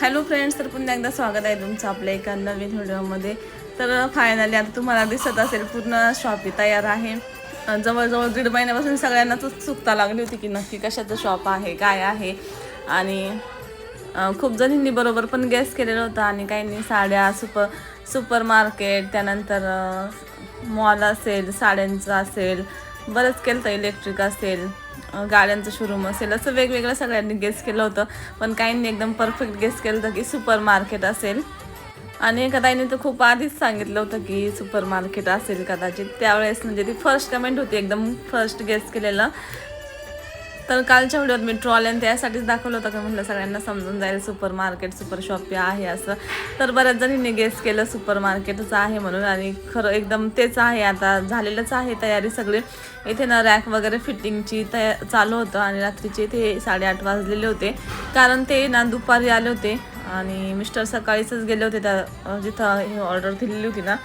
Hello friends तर पुन्हा एकदा स्वागत आहे तुमचं आपल्या एका नवीन व्हिडिओमध्ये. तर फायनली आता तुम्हाला दिसत असेल पूर्ण शॉपी तयार आहे. जवळजवळ दीड महिन्यापासून सगळ्यांनाच उत्सुकता लागली होती की नक्की कशाचं शॉप आहे काय आहे. आणि खूप जणींनी बरोबर पण गेस केलेलं होतं आणि काहींनी साड्या सुपर सुपर मार्केट त्यानंतर मॉल असेल साड्यांचं असेल बरंच केलं तर इलेक्ट्रिक असेल गाड्यांचं शोरूम असेल असं वेगवेगळं सगळ्यांनी गेस केलं होतं. पण काहींनी एकदम परफेक्ट गेस केलं होतं की सुपर मार्केट असेल. आणि एका ताईने तर खूप आधीच सांगितलं होतं की सुपर मार्केट असेल कदाचित. त्यावेळेस म्हणजे ती फर्स्ट कमेंट होती एकदम फर्स्ट गेस केलेलं. तर कालच्या व्हिडिओत मी ट्रॉल आणि त्यासाठीच दाखवलं होतं का म्हटलं सगळ्यांना समजून जाईल सुपर मार्केट सुपर शॉपी आहे असं. तर बऱ्याच जणींनी गेस केलं सुपर मार्केटच आहे म्हणून आणि खरं एकदम तेच आहे. आता झालेलंच आहे तयारी सगळी. इथे ना रॅक वगैरे फिटिंगची तया चालू होतं आणि रात्रीचे इथे साडेआठ वाजलेले होते. कारण ते ना दुपारी आले होते. आणि मिस्टर सकाळीच गेले होते त्या जिथं हे ऑर्डर दिलेली होती ना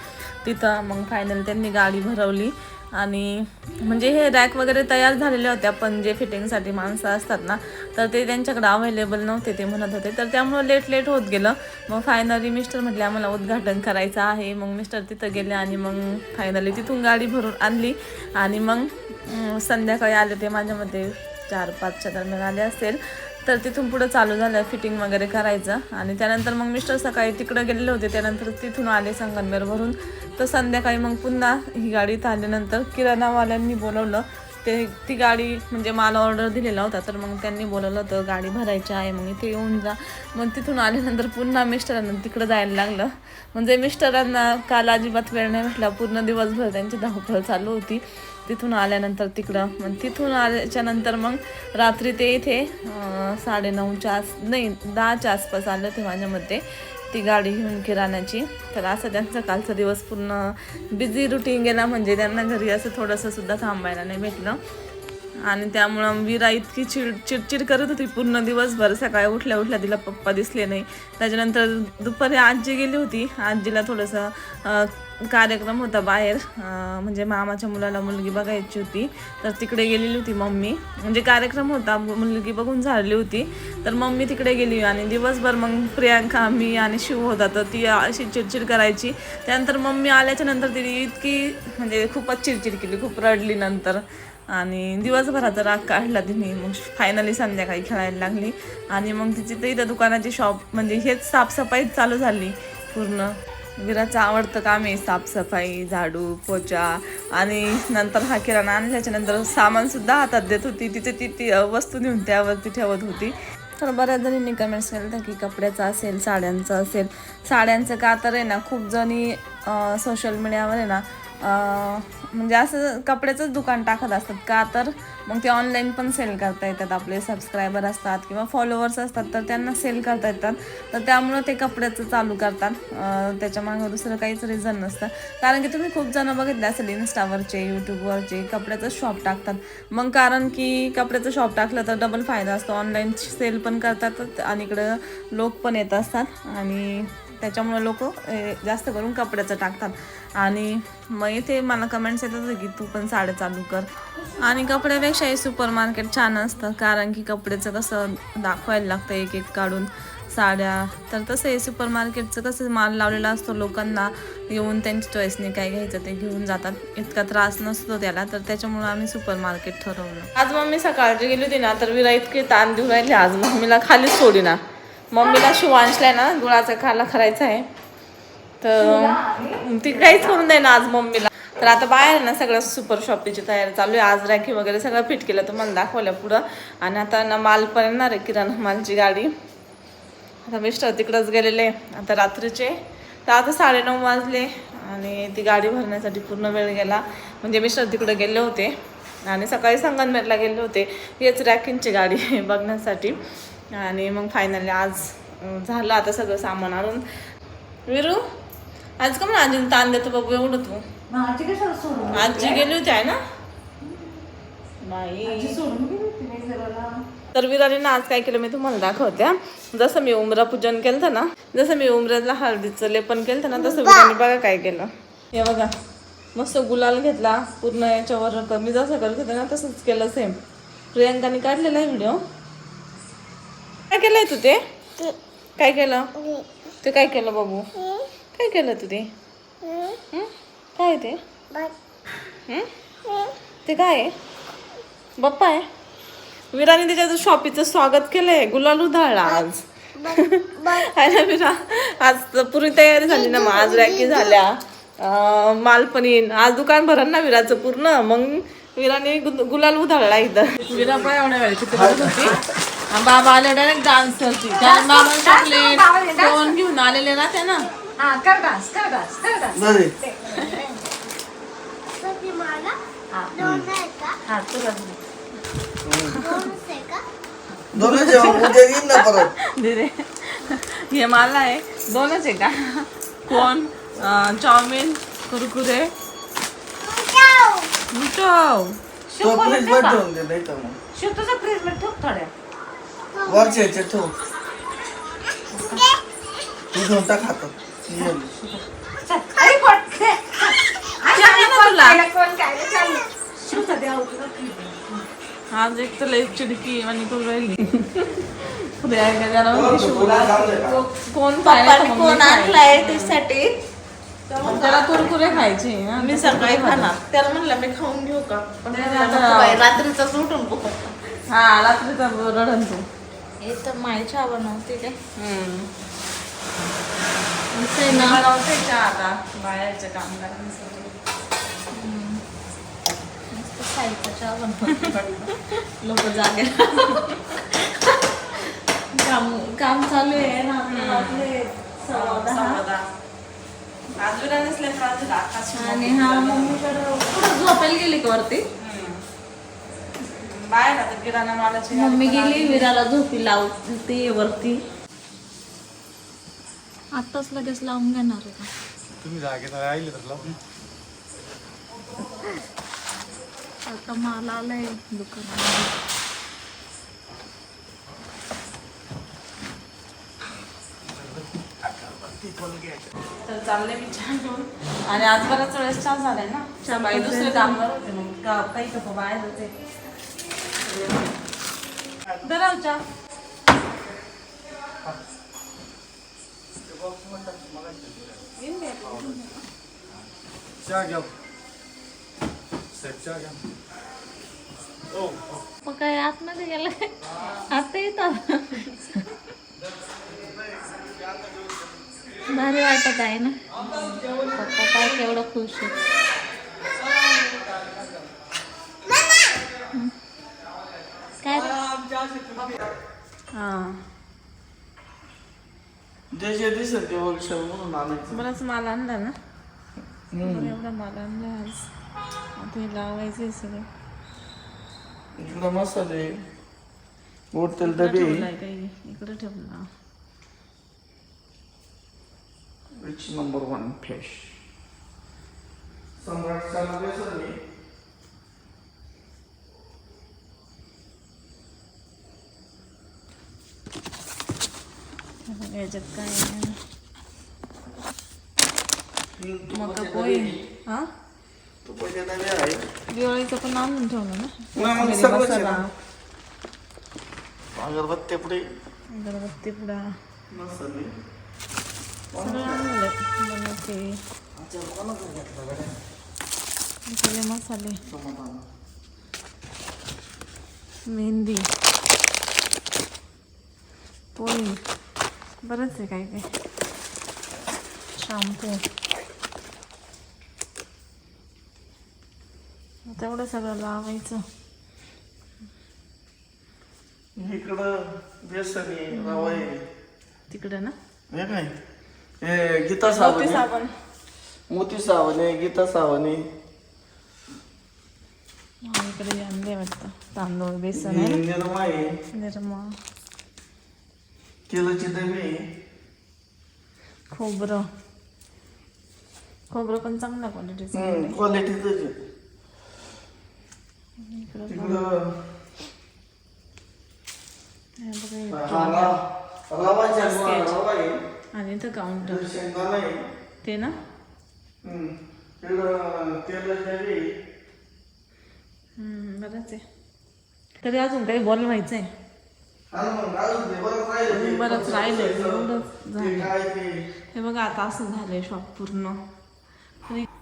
तिथं मग फायनल त्यांनी गाडी भरवली. आणि म्हणजे हे रॅक वगैरे तयार झालेले होत्या पण जे फिटिंगसाठी माणसं असतात ना तर ते त्यांच्याकडे अवेलेबल नव्हते ते म्हणत होते. तर त्यामुळं लेट लेट होत गेलं. मग फायनली मिस्टर म्हटले आम्हाला उद्घाटन करायचं आहे. मग मिस्टर तिथं गेले आणि मग फायनली तिथून गाडी भरून आणली. आणि मग संध्याकाळी आले ते माझ्यामध्ये चार पाचच्या दरम्यान आले असेल. तर तिथून पुढं चालू झालं फिटिंग वगैरे करायचं. आणि त्यानंतर मग मिस्टर सकाळी तिकडं गेलेले होते. त्यानंतर तिथून आले संगमनेरवरून तर संध्याकाळी मग पुन्हा ही गाडी इथं आल्यानंतर किराणावाल्यांनी बोलवलं. ते ती गाडी म्हणजे मला ऑर्डर दिलेला होता. तर मग त्यांनी बोलवलं होतं गाडी भरायची आहे मग इथे येऊन जा. मग तिथून आल्यानंतर पुन्हा मिस्टरांना तिकडं जायला लागलं. म्हणजे मिस्टरांना काल अजिबात वेळ नाही भेटला. पूर्ण दिवसभर त्यांची धावपळ चालू होती. तिथून आल्यानंतर तिकडं. मग तिथून आल्याच्यानंतर मग रात्री ते इथे साडे साडेनऊच्या आस नाही दहाच्या आसपास आलं ते माझ्या मते ती गाडी घेऊन किराण्याची. तर असं त्यांचा कालचा दिवस पूर्ण बिझी रुटीन गेला म्हणजे त्यांना घरी असं थोडंसं सुद्धा थांबायला नाही भेटलं. आणि त्यामुळं वीरा इतकी चिड चिडचिड करत होती पूर्ण दिवसभर. सकाळी उठल्या उठल्या तिला पप्पा दिसले नाही. त्याच्यानंतर दुपारी आजी गेली होती. आजीला थोडंसं कार्यक्रम होता बाहेर. म्हणजे मामाच्या मुलाला मुलगी बघायची होती. तर तिकडे गेलेली होती मम्मी. म्हणजे कार्यक्रम होता. मुलगी बघून झाली होती. तर मम्मी तिकडे गेली आणि दिवसभर मग प्रियांका मी आणि शिव होता. तर ती अशी चिडचिड करायची. त्यानंतर मम्मी आल्याच्यानंतर तिने इतकी म्हणजे खूपच चिडचिड केली. खूप रडली नंतर. आणि दिवसभराचा राग काढला तिने. मग फायनली संध्याकाळी खेळायला लागली. आणि मग तिची ते इथं दुकानाची शॉप म्हणजे हेच साफसफाईच चालू झाली पूर्ण. विराचं आवडतं काम आहे साफसफाई झाडू पोचा आणि नंतर हा किराणा आणल्याच्या नंतर सामानसुद्धा हातात देत होती. तिथे ती ती वस्तू नेऊन त्यावरती ठेवत होती. तर बऱ्याच जणींनी कमेंट्स केलं होतं की कपड्याचं असेल साड्यांचं असेल. साड्यांचं का तर आहे ना खूप जणी सोशल मीडियावर आहे ना म्हणजे असं कपड्याचंच दुकान टाकत असतात का तर मग ते ऑनलाईन पण सेल करता येतात. आपले सबस्क्रायबर असतात किंवा फॉलोअर्स असतात तर त्यांना सेल करता येतात. तर त्यामुळं ते कपड्याचं चालू करतात. त्याच्यामागं दुसरं काहीच रिझन नसतं. कारण की तुम्ही खूप जणं बघितले असेल इन्स्टावरचे यूट्यूबवरचे कपड्याचं शॉप टाकतात. मग कारण की कपड्याचं शॉप टाकलं तर डबल फायदा असतो. ऑनलाईन सेल पण करतात आणि इकडं लोक पण येत असतात. आणि त्याच्यामुळे लोक जास्त करून कपड्याचं टाकतात. आणि मग इथे मला कमेंट्स येतात की तू पण साड्या चालू कर. आणि कपड्यापेक्षाही सुपर मार्केट छान असतं कारण की कपड्याचं कसं दाखवायला लागतं एक एक काढून साड्या. तर तसं हे सुपर मार्केटचं कसं माल लावलेला असतो लोकांना येऊन त्यांच्या चॉईसने काय घ्यायचं ते घेऊन जातात. इतका त्रास नसतो त्याला तर त्याच्यामुळे आम्ही सुपर मार्केट ठरवलं. आज मम्मी सकाळची गेली होती ना तर विरा इतके ताण देऊन राहिले आज मम्मीला खालीच सोडी ना मम्मीला शिवांशला आहे ना गुळाचा खाला करायचा आहे. तर ती काहीच करून दे ना आज मम्मीला. तर आता बाहेर ना सगळं सुपर शॉपीची तयारी चालू आहे. आज रॅकी वगैरे सगळं फिट केलं तुम्हाला दाखवलं पुढं. आणि आता ना माल पण येणार आहे किराणा मालची गाडी. आता मिस्टर तिकडंच गेलेले. आता रात्रीचे तर आता साडेनऊ वाजले आणि ती गाडी भरण्यासाठी पूर्ण वेळ गेला. म्हणजे मिस्टर तिकडे गेले होते. आणि सकाळी संगनमेरला गेले होते. हेच रॅकिंगची गाडी आहे बघण्यासाठी. आणि मग फायनली आज झालं आता सगळं सामान आणून. विरू आज का म्हणून आजी ताण देतो बाबू एवढं तू. आजी गेली? होती आहे ना? मी. तर विराने आज काय केलं मी तुम्हाला दाखवते हा. जसं मी उमरा पूजन केलं ना जसं मी उमऱ्याला हळदीचं लेपन केलं ना तसं विराने बघा काय केलं. हे बघा मस्त गुलाल घेतला पूर्ण याच्यावर कमी जसं करत होतं ना तसंच केलं सेम प्रियंकाने काढलेला आहे व्हिडिओ काय केलंय तू ते? काय केलं? ते काय केलं बाबू? काय केलं तू ते? काय ते? हं? ते काय आहे? बाप्पा आहे. विराने त्याच्या शॉपीचं स्वागत केलंय. गुलाल उधळला आज. ना विरा आज तर पुरी तयारी झाली ना मग. आज रॅकी झाल्या. अं, माल पण येईन. आज दुकान भरण ना विराचं पूर्ण. मग विराने गुलाल उधळला इथं. विरा पण एवढ्या वेळ चित्र बघत होती? बाबा आले डायरेक्ट डान्स करते कारण बाबा चॉकलेट फोन घेऊन आलेले ना ते ना हा कर डान्स कर डान्स कर डान्स हा. तुला उद्या येईन ना परत. हे मला आहे. दोनच आहे का? कोण? अं, चाऊमिन कुरकुरे. मिठव. शिव तुझं फ्रीजमध्ये ठेव थोड्या. वरच्या ह्याच्यात ठेव. तू घेऊन टाक हातात. कोण नाही, हो. आज एक तर लई चिडकी आणि करून राहिली. का जरा कोण? कोण पाहिलं तर मम्मी खाईल. आणलाय त्यासाठी त्याला कुरकुरे खायचे. ना. मी सकाळी खाणार. त्याला म्हणलं मी खाऊन घेऊ का? पण आता- बाई, रात्रीचाच उठून बघ. हा रात्रीचा रडन तू. हे तर मायच्या बनवते काय ना. बनवते चहा आता चहा बनवते लोक जागे काम काम चालू आहे ना आपले सव्वा दहा आणि हा मम्मीकडं झोपायला गेली का वरती? हम्म. बाहेर आता किराणा मालाची मम्मी गेली. विराला झोपी लावते वरती. आताच लगेच लावून घेणार आहे का? तुम्ही जागे राहिले तर लावून. आता माल आलाय दुकानामध्ये तर चालले मी चहा घेऊन. आणि आज बऱ्याच वेळेस चहा झालाय ना. चहा बाई दुसरे कामगार होते मग. का- काही कसं बाहेर होते. चहा घ्या. ओ मग काय आतमध्ये गेलं? आता येतात भारी वाटत आहे ना? पप्पा काय केवढं खुश आहे हं. काय हा जे जे दिसेल ते होलसेल म्हणून आणायचं. बराच माल आणला ना? एवढा माल आणला आज. आता हे लावायचं सगळं. इकडं मसाले गोड तेल इकडं डबे. ठेवलाय काही इकडे ठेवला. रिच नंबर वन फिश सम्राटचा बेसन आहे. याच्यात काय पोहे. डबे. हा? दिवाळीचं पण आणून ठेवलं ना? मग मसाला. ना. अगरबत्त्या पुढे अगरबत्ती पुडा. सगळं आणलं बनवते. मसाले. मेहंदी. पोळी बरंच आहे काय काय शॅम्पू तेवढं सगळं लावायचं. इकडं बेसन आहे रवा आहे. तिकडं ना? हे काय? हे गीता मोती साबण मोती गीता हा, इकडे आणले वाटतं. तांदूळ बेसन आहे. निर्मा आहे. निर्मा. तेलाची आहे. खोबरं. खोबरं पण चांगल्या क्वालिटीचं. क्वालिटीच तिकडं आणि इथं काउंटर शेंगदाणा ते ना? बरंच आहे. तरी अजून काही बोलवायचं आहे हा ते बरंच राहिलं. बरंच एवढंच झालं. हे बघा आता असं झालंय शॉप पूर्ण.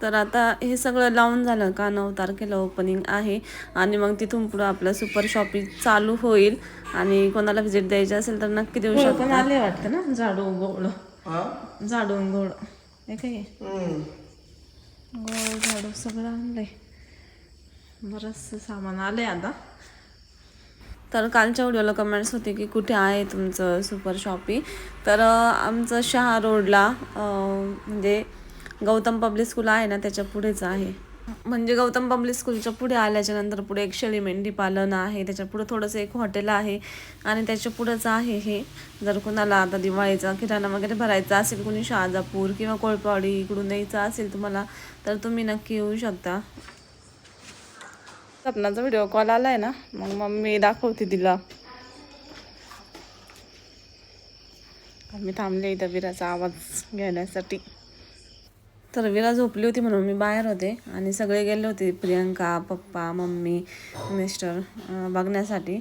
तर आता हे सगळं लावून झालं का नऊ तारखेला ओपनिंग आहे. आणि मग तिथून पुढं आपलं सुपर शॉपिंग चालू होईल. आणि कोणाला व्हिजिट द्यायची असेल तर नक्की देऊ शकतो. आले वाटतं ना झाडू गोळ हा? झाडू गोळ हे काय. गोळ झाडू सगळं आणलंय. बरंचसं सामान आलंय आता. तर कालच्या व्हिडिओला कमेंट्स होते की कुठे आहे तुमचं सुपर शॉपी तर आमचं शहा रोडला म्हणजे गौतम पब्लिक स्कूल आहे ना त्याच्या पुढेच आहे. म्हणजे गौतम पब्लिक स्कूलच्या पुढे आल्याच्यानंतर पुढे एक शेळी मेंढी पालन आहे त्याच्या पुढे थोडंसं एक हॉटेल आहे आणि त्याच्या पुढंच आहे हे. जर कुणाला आता दिवाळीचा किराणा वगैरे भरायचा असेल कुणी शहाजापूर किंवा कोळपावडी इकडून यायचं असेल तुम्हाला तर तुम्ही नक्की येऊ शकता. सपनाचा व्हिडिओ कॉल आलाय ना मग मम्मी दाखवते तिला. मी थांबले इथं विराचा आवाज घेण्यासाठी. तर विरा झोपली होती म्हणून मी बाहेर होते आणि सगळे गेले होते प्रियंका पप्पा मम्मी मिस्टर बघण्यासाठी.